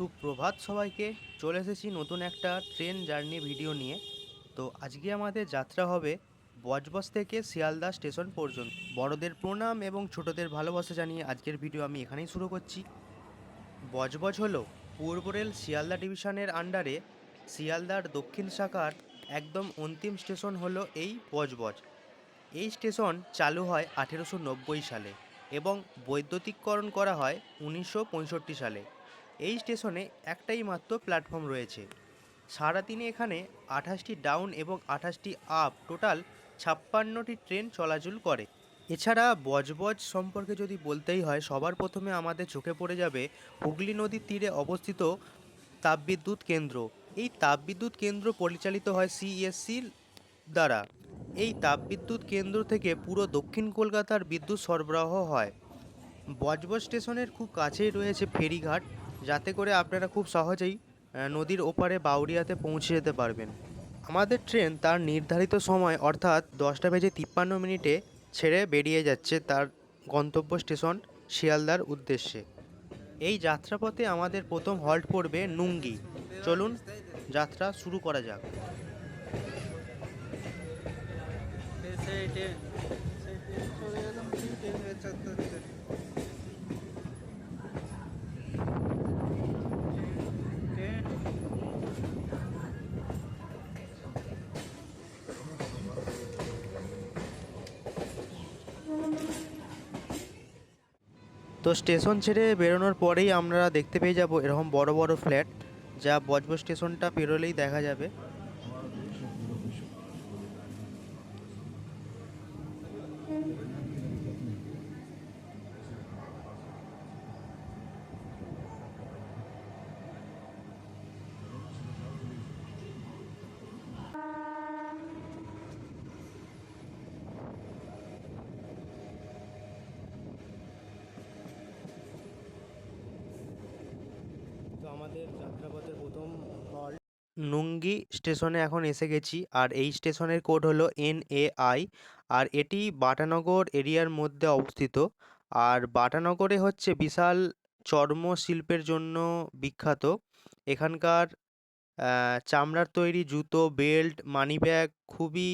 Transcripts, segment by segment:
সুপ্রভাত সবাইকে। চলে এসেছি নতুন একটা ট্রেন জার্নি ভিডিও নিয়ে। তো আজকে আমাদের যাত্রা হবে বজবজ থেকে শিয়ালদা স্টেশন পর্যন্ত। বড়দের প্রণাম এবং ছোটদের ভালোবাসা জানিয়ে আজকের ভিডিও আমি এখানেই শুরু করছি। বজবজ হলো পূর্ব রেল শিয়ালদা ডিভিশনের আন্ডারে শিয়ালদার দক্ষিণ শাখার একদম অন্তিম স্টেশন হলো এই বজবজ। এই স্টেশন চালু হয় আঠেরোশো নব্বই সালে এবং বৈদ্যুতিককরণ করা হয় উনিশশো পঁয়ষট্টি সালে। এই স্টেশনে একটাই মাত্র প্ল্যাটফর্ম রয়েছে। সারাদিনে এখানে আঠাশটি ডাউন এবং আঠাশটি আপ টোটাল ছাপ্পান্নটি ট্রেন চলাচল করে। এছাড়া বজবজ সম্পর্কে যদি বলতেই হয়, সবার প্রথমে আমাদের চোখে পড়ে যাবে হুগলি নদীর তীরে অবস্থিত তাপবিদ্যুৎ কেন্দ্র। এই তাপবিদ্যুৎ কেন্দ্র পরিচালিত হয় সিএসসির দ্বারা। এই তাপবিদ্যুৎ কেন্দ্র থেকে পুরো দক্ষিণ কলকাতার বিদ্যুৎ সরবরাহ হয়। বজবজ স্টেশনের খুব কাছেই রয়েছে ফেরিঘাট। যাতে করে আপনারা খুব সহজেই নদীর ওপারে বাউরিয়াতে পৌঁছে যেতে পারবেন আমাদের ট্রেন তার নির্ধারিত সময় অর্থাৎ দশটা বেজে তিপ্পান্ন মিনিটে ছেড়ে বেরিয়ে যাচ্ছে তার গন্তব্য স্টেশন শিয়ালদার উদ্দেশ্যে এই যাত্রাপথে আমাদের প্রথম হল্ট পড়বে নুঙ্গি চলুন যাত্রা শুরু করা যাক তো স্টেশন ছেড়ে বেরোনোর পরেই আমরা দেখতে পেয়ে যাব এরকম বড় বড় ফ্ল্যাট, যা বজবজ স্টেশনটা পেরোলেই দেখা যাবে। আমাদের যাত্রাপথের প্রথম হল নুঙ্গি স্টেশনে এখন এসে গেছি, আর এই স্টেশনের কোড হলো এন এ আই আর এটি বাটানগর এরিয়ার মধ্যে অবস্থিত। আর বাটানগরে হচ্ছে বিশাল চর্ম শিল্পের জন্য বিখ্যাত। এখানকার চামড়ার তৈরি জুতো, বেল্ট, মানিব্যাগ খুবই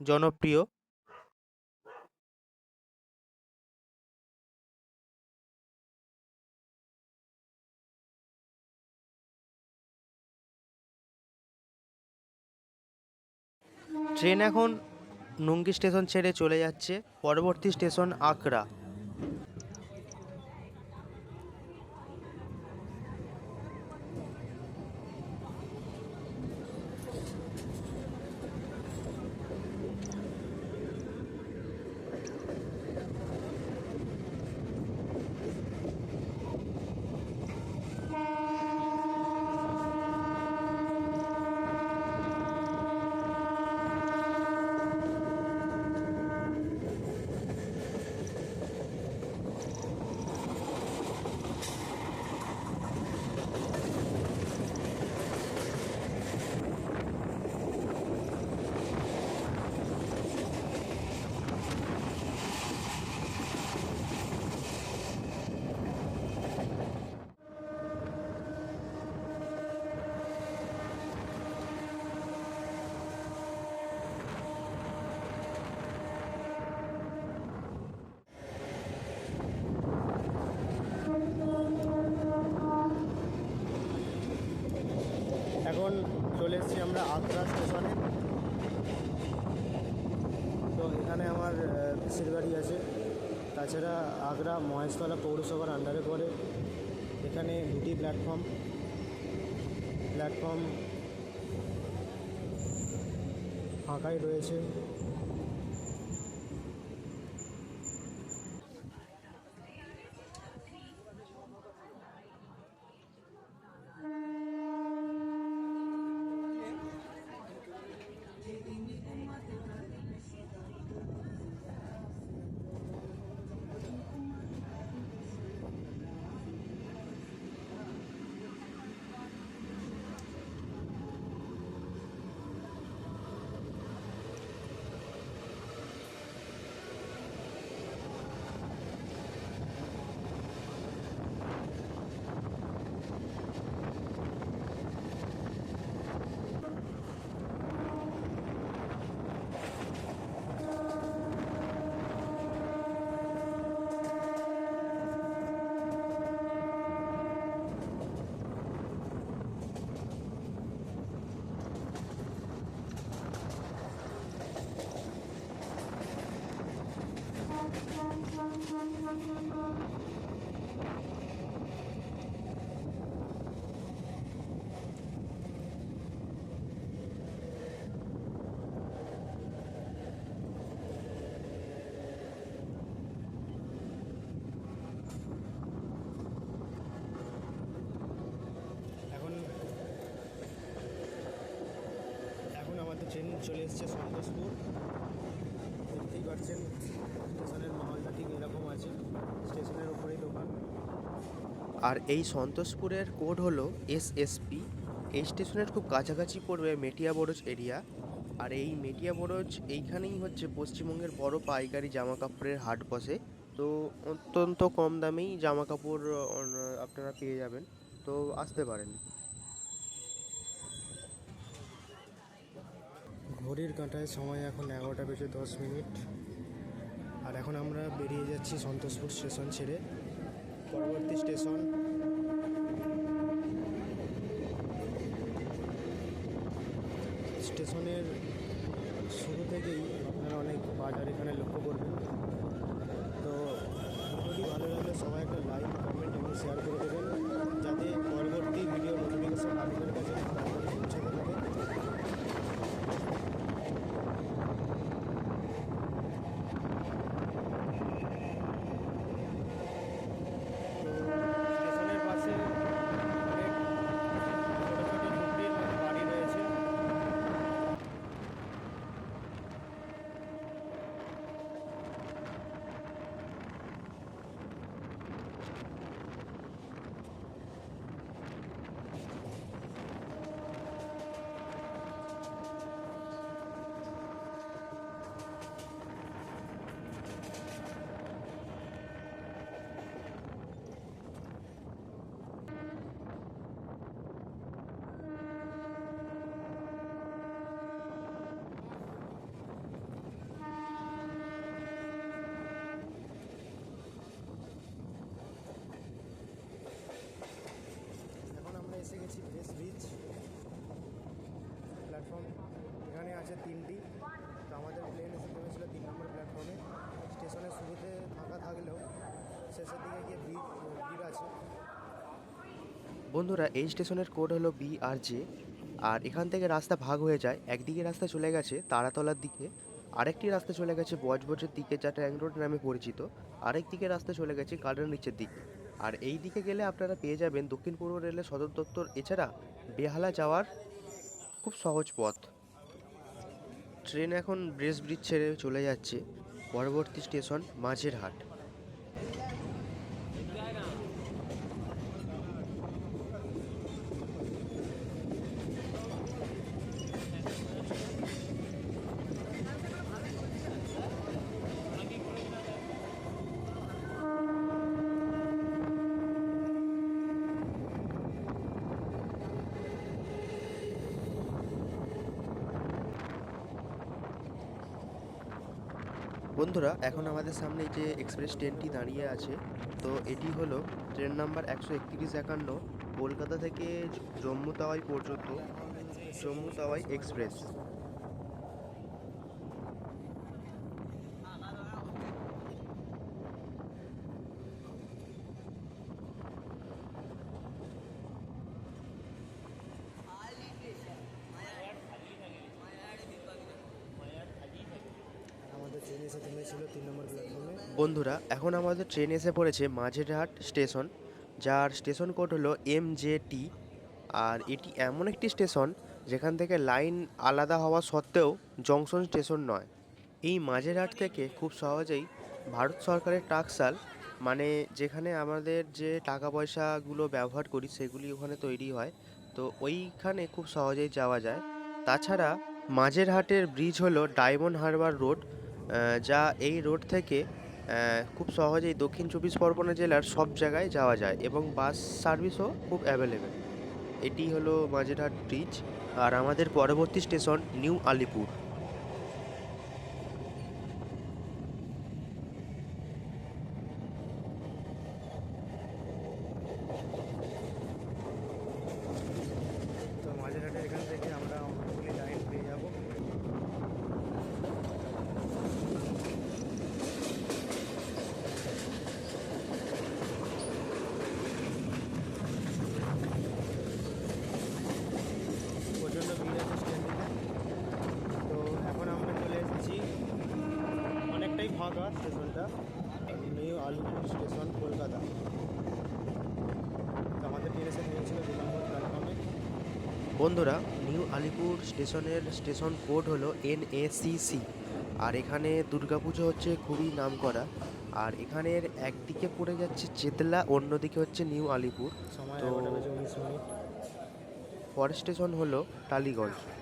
জনপ্রিয়। ট্রেন এখন নুঙ্গি স্টেশন ছেড়ে চলে যাচ্ছে। পরবর্তী স্টেশন আকরা এখন চলে এসেছি আমরা আগ্রা স্টেশনে। তো এখানে আমার পিসির বাড়ি আছে। তাছাড়া আগ্রা মহেশতলা পৌরসভার আন্ডারে পড়ে। এখানে দুটি প্ল্যাটফর্ম প্ল্যাটফর্ম ফাঁকাই রয়েছে। চলে এসছে সন্তোষপুর। দেখতেই পাচ্ছেন, স্টেশনের মহলটা ঠিক এরকম আছে, স্টেশনের উপরেই দোকান। আর এই সন্তোষপুরের কোড হলো এসএসপি এই স্টেশনের খুব কাছাকাছি পড়বে মেটিয়া বরজ এরিয়া। আর এই মেটিয়া বরজ এইখানেই হচ্ছে পশ্চিমবঙ্গের বড় পাইকারি জামা কাপড়ের হাট বসে। তো অত্যন্ত কম দামেই জামা কাপড় আপনারা পেয়ে যাবেন। তো আসতে পারেন। ঘড়ির কাঁটায় সময় এখন এগারোটা বেজে দশ মিনিট। আর এখন আমরা বেরিয়ে যাচ্ছি সন্তোষপুর স্টেশন ছেড়ে। পরবর্তী স্টেশন। স্টেশনের শুরু থেকেই আপনারা অনেক বাজার এখানে লক্ষ্য করবেন তো ভিডিওটি ভালো লাগলে সবাই একটা লাইক কমেন্ট এবং শেয়ার করে দেবেন যাতে পরবর্তী ভিডিও নোটিফিকেশন আপনাদের কাছে তাড়াতাড়ি পৌঁছাতে পারে তো স্টেশনের পাশে অনেক ছোটো ছোটো ঝুপড়ির মতো বাড়ি রয়েছে এখন আমরা এসে গেছি ব্রেস ব্রিজ প্ল্যাটফর্ম এখানে আছে তিনটি তো আমাদের প্লেন এসে থেমেছিল তিন নম্বর প্ল্যাটফর্মে স্টেশনের শুরুতে ফাঁকা থাকলেও শেষের দিকে গিয়ে ভিড় ভিড় আছে বন্ধুরা, এই স্টেশনের কোড হলো বিআরজে আর জে আর এখান থেকে রাস্তা ভাগ হয়ে যায়। একদিকে রাস্তা চলে গেছে তারাতলার দিকে, আরেকটি রাস্তা চলে গেছে বজবজের দিকে, যা ট্যাং রোড নামে পরিচিত। আরেক দিকে রাস্তা চলে গেছে গার্ডেন রিচের দিকে। আর এই দিকে গেলে আপনারা পেয়ে যাবেন দক্ষিণ পূর্ব রেলের সদর দপ্তর, এছাড়া বেহালা যাওয়ার খুব সহজ পথ। ট্রেন এখন ব্রেস ব্রিজ ছেড়ে চলে যাচ্ছে। পরবর্তী স্টেশন মাঝেরহাট। বন্ধুরা, এখন আমাদের সামনে যে এক্সপ্রেস ট্রেনটি দাঁড়িয়ে আছে, তো এটি হলো ট্রেন নাম্বার একশো একত্রিশ একান্ন, কলকাতা থেকে জম্মু তাওয়াই পর্যন্ত, জম্মু তাওয়াই এক্সপ্রেস আমাদের ট্রেন এসে থেমেছিল তিন নম্বর প্ল্যাটফর্মে বন্ধুরা এখন আমাদের ট্রেন এসে পড়েছে মাঝেরহাট স্টেশন যার স্টেশন কোড হলো এম জে টি আর এটি এমন একটি স্টেশন যেখান থেকে লাইন আলাদা হওয়া সত্ত্বেও জংশন স্টেশন নয়। এই মাঝেরহাট থেকে খুব সহজেই ভারত সরকারের টাকসাল মানে যেখানে আমাদের যে টাকা পয়সাগুলো ব্যবহার করি সেগুলি ওখানে তৈরি হয়, তো ওইখানে খুব সহজেই যাওয়া যায়। তাছাড়া মাঝেরহাটের ব্রিজ হলো ডায়মন্ড হারবার রোড যা এই রোড থেকে খুব সহজেই দক্ষিণ চব্বিশ পরগনা জেলার সব জায়গায় যাওয়া যায় এবং বাস সার্ভিসও খুব অ্যাভেলেবেল এটি হলো মাঝেরহাট ব্রিজ আর আমাদের পরবর্তী স্টেশন নিউ আলিপুর তো মাঝেরহাটের এখান থেকে আমরা অনেকগুলি লাইন পেয়ে যাব প্রচণ্ড ভিড় আছে স্ট্যান্ডিতে তো এখন আমরা চলে এসেছি অনেকটাই ফাঁকা স্টেশনটা নিউ আলিপুর স্টেশন কলকাতা তো আমাদের ট্রেন এসে নিয়েছিল দু নম্বর প্ল্যাটফর্মে বন্ধুরা নিউ আলিপুর স্টেশনের স্টেশন কোড হলো এনএসিসি। আর এখানে দুর্গাপুজো হচ্ছে খুবই নাম করা আর এখানের একদিকে পড়ে যাচ্ছে চেতলা অন্যদিকে হচ্ছে নিউ আলিপুর। তো- পরের স্টেশন হলো টালিগঞ্জ।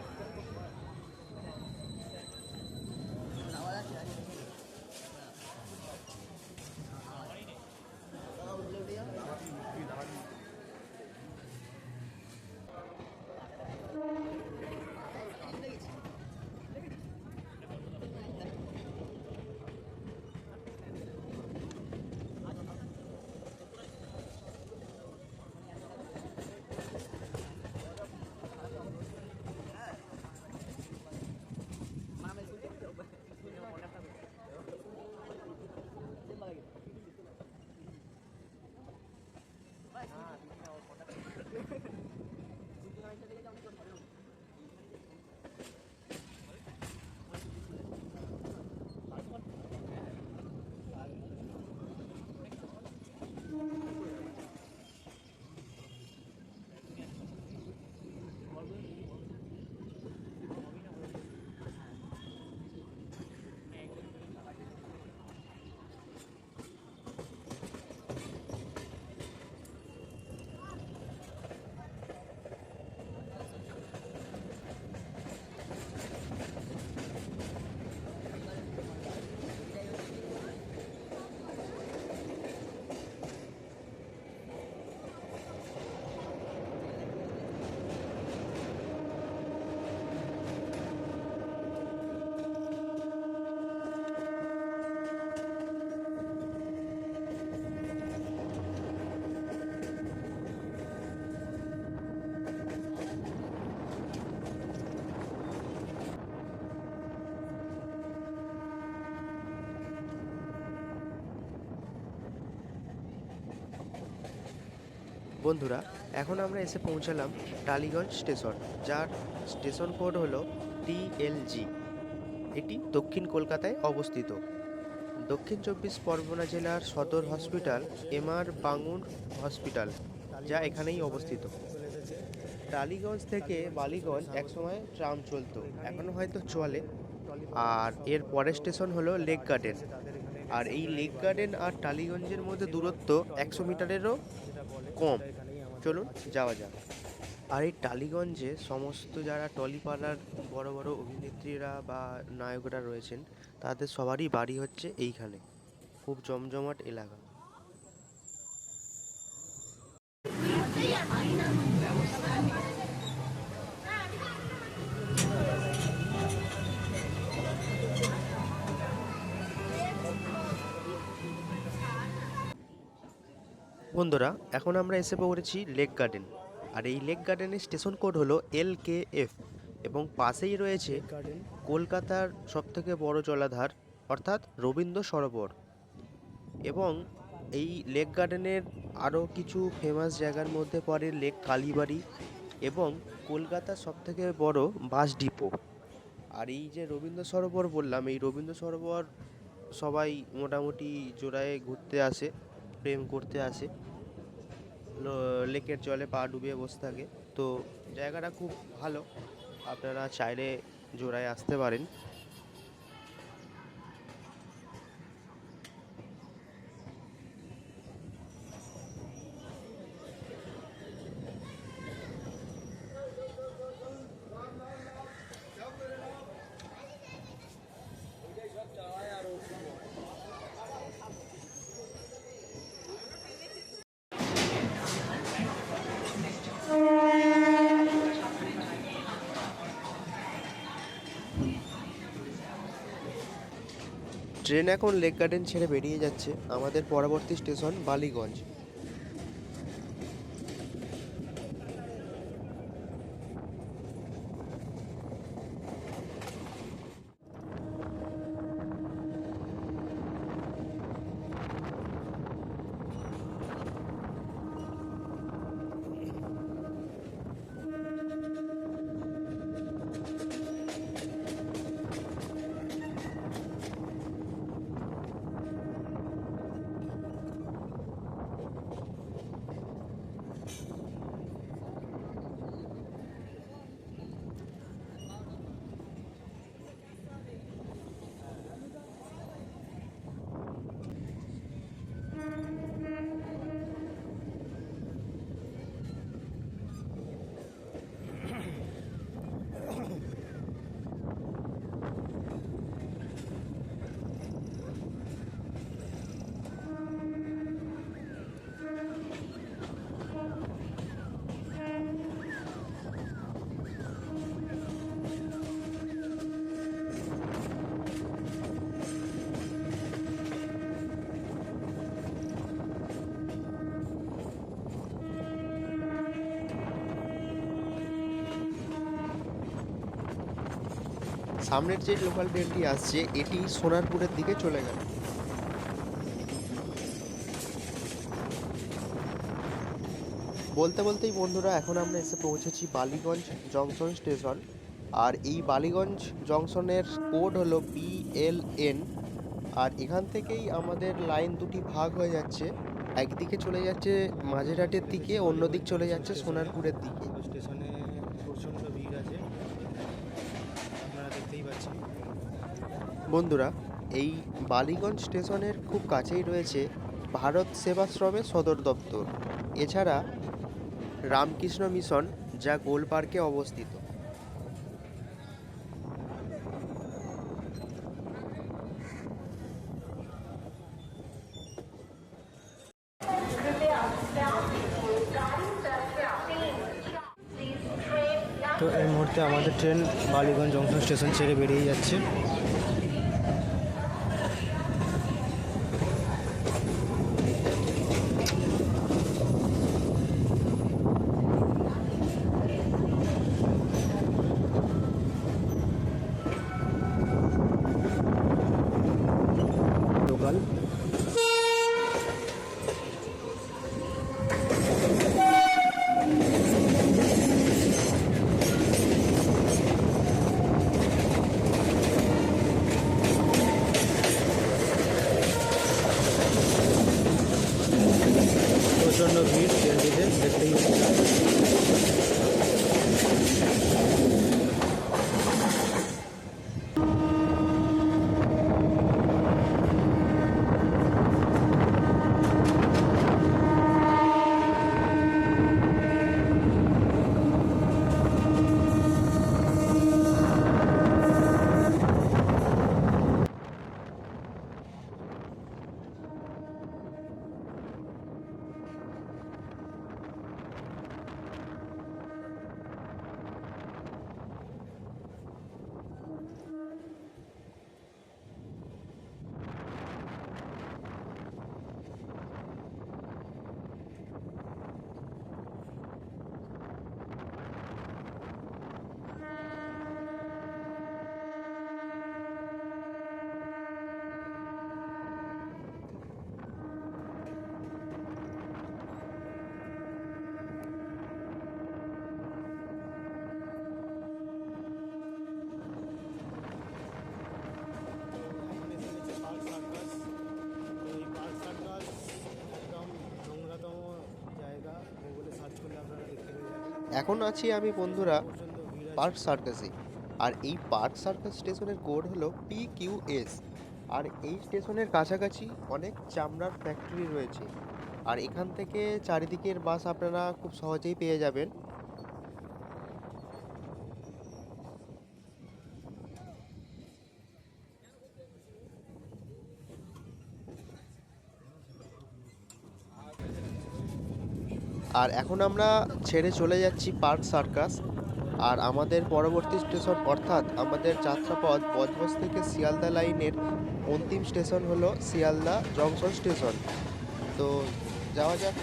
বন্ধুরা, এখন আমরা এসে পৌঁছালাম টালিগঞ্জ স্টেশন, যার স্টেশন কোড হলো টিএলজি এটি দক্ষিণ কলকাতায় অবস্থিত। দক্ষিণ চব্বিশ পরগনা জেলার সদর হসপিটাল এমআর বাঙুর হসপিটাল, যা এখানেই অবস্থিত। টালিগঞ্জ থেকে বালিগঞ্জ একসময় ট্রাম চলতো, এখনও হয়তো চলে। আর এর পরের স্টেশন হলো লেক গার্ডেন। আর এই লেক গার্ডেন আর টালিগঞ্জের মধ্যে দূরত্ব একশো মিটারেরও কম। চলুন যাওয়া যাক। আর এই টালিগঞ্জে সমস্ত যারা টলিপাড়ার বড় বড় অভিনেত্রীরা বা নায়করা রয়েছেন তাদের সবারই বাড়ি হচ্ছে এইখানে। খুব জমজমাট এলাকা। বন্ধুরা এখন আমরা এসে পড়েছি লেক গার্ডেন। আর এই লেক গার্ডেনের স্টেশন কোড হলো এল কে এফ এবং পাশেই রয়েছে গার্ডেন। কলকাতার সবথেকে বড় জলাধার অর্থাৎ রবীন্দ্র সরোবর। এবং এই লেক গার্ডেনের আরও কিছু ফেমাস জায়গার মধ্যে পড়ে লেক কালীবাড়ি এবং কলকাতার সবথেকে বড় বাস ডিপো। আর এই যে রবীন্দ্র সরোবর বললাম এই রবীন্দ্র সরোবর সবাই মোটামুটি জোড়ায় ঘুরতে আসে প্রেম করতে আসে। লেকের জলে পা ডুবিয়ে বসে থাকে। তো জায়গাটা খুব ভালো। আপনারা চাইলে জোড়ায় আসতে পারেন। ট্রেন এখন লেক গার্ডেন ছেড়ে বেরিয়ে যাচ্ছে। আমাদের পরবর্তী স্টেশন বালিগঞ্জ। সামনের যে লোকাল ট্রেনটি আসছে, এটি সোনারপুরের দিকে চলে গেল। বলতে বলতেই বন্ধুরা, এখন আমরা এসে পৌঁছেছি বালিগঞ্জ জংশন স্টেশন। আর এই বালিগঞ্জ জংশনের কোড হলো বিএলএন আর এখান থেকেই আমাদের লাইন দুটি ভাগ হয়ে যাচ্ছে। একদিকে চলে যাচ্ছে মাঝেরহাটের দিকে, অন্যদিক চলে যাচ্ছে সোনারপুরের দিকে তো স্টেশনে প্রচণ্ড ভিড় আছে আপনারা দেখতেই পাচ্ছেন বন্ধুরা, এই বালিগঞ্জ স্টেশনের খুব কাছেই রয়েছে ভারত সেবাশ্রমের সদর দপ্তর। এছাড়া রামকৃষ্ণ মিশন, যা গোল পার্কে অবস্থিত। তো এই মুহূর্তে আমাদের ট্রেন বালিগঞ্জ জংশন স্টেশন ছেড়ে বেরিয়ে যাচ্ছে। এখন আছি আমি বন্ধুরা। পার্ক সার্কাসে। আর এই পার্ক সার্কাস স্টেশনের কোড হলো পি কিউ এস আর এই স্টেশনের কাছাকাছি অনেক চামড়ার ফ্যাক্টরি রয়েছে। আর এখান থেকে চারিদিকের বাস আপনারা খুব সহজেই পেয়ে যাবেন। আর এখন আমরা ছেড়ে চলে যাচ্ছি পার্ক সার্কাস। আর আমাদের পরবর্তী স্টেশন অর্থাৎ আমাদের যাত্রাপথ বজবজ থেকে শিয়ালদা লাইনের অন্তিম স্টেশন হলো শিয়ালদা জংশন স্টেশন। তো যাওয়া যাক।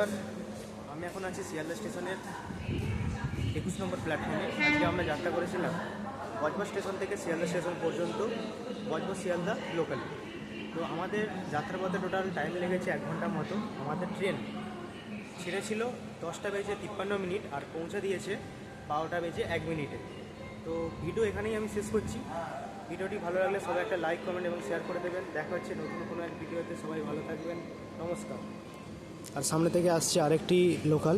নমস্কার। আমি এখন আছি শিয়ালদা স্টেশনের একুশ নম্বর প্ল্যাটফর্মে। আজকে আমরা যাত্রা করেছিলাম বজবজ স্টেশন থেকে শিয়ালদা স্টেশন পর্যন্ত বজবজ শিয়ালদা লোকাল তো আমাদের যাত্রার পথে টোটাল টাইম লেগেছে এক ঘণ্টার মতো। আমাদের ট্রেন ছেড়েছিল দশটা বেজে তিপ্পান্ন মিনিট আর পৌঁছে দিয়েছে বারোটা বেজে এক মিনিটে। তো ভিডিও এখানেই আমি শেষ করছি। ভিডিওটি ভালো লাগলে সবাই একটা লাইক কমেন্ট এবং শেয়ার করে দেবেন। দেখা হচ্ছে নতুন কোনো এক ভিডিওতে। সবাই ভালো থাকবেন। নমস্কার। আর সামনে থেকে আসছে আরেকটি লোকাল।